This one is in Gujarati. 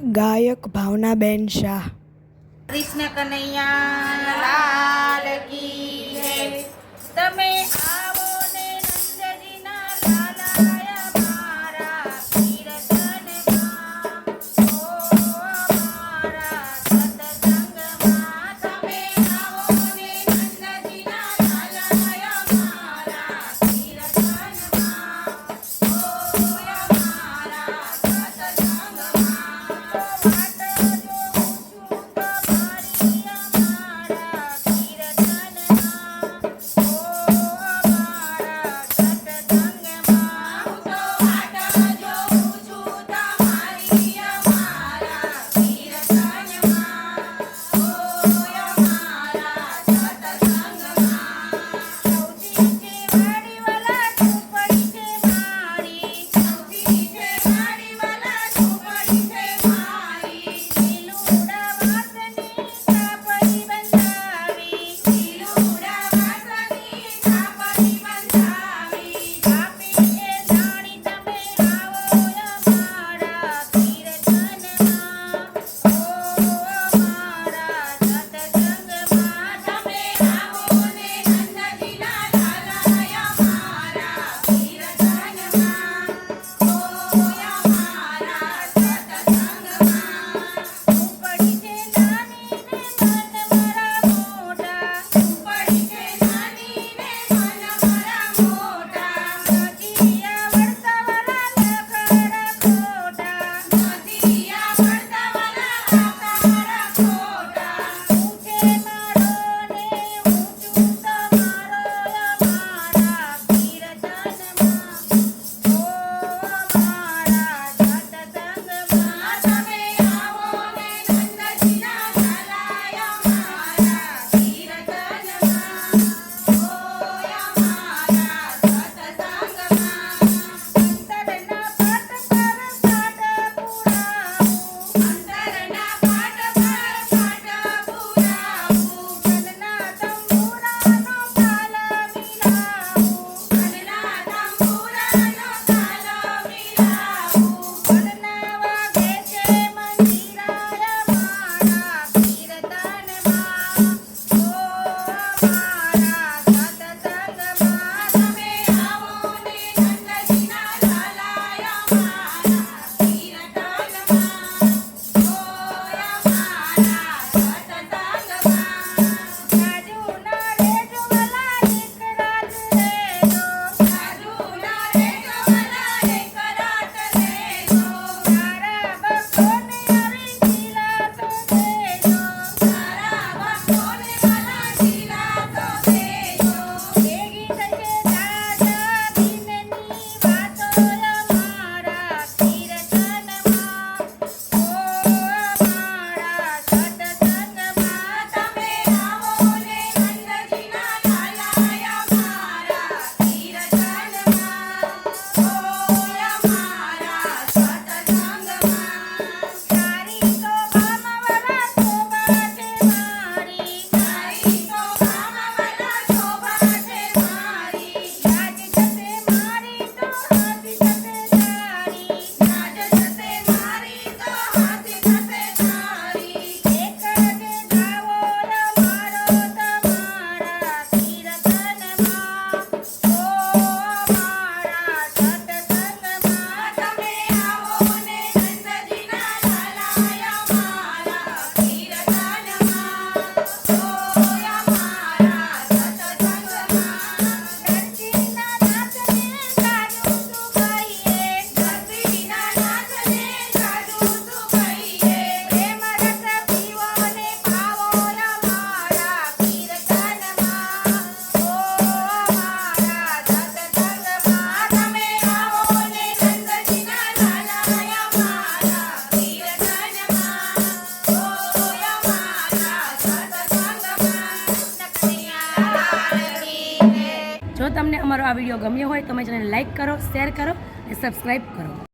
ગાયક ભાવનાબેન શાહ. કૃષ્ણ કનૈયા લાલ કી તમે તમારો આ વીડિયો ગમ્યો હોય તો મારી ચેનલને લાઇક કરો, શેર કરો અને સબસ્ક્રાઈબ કરો.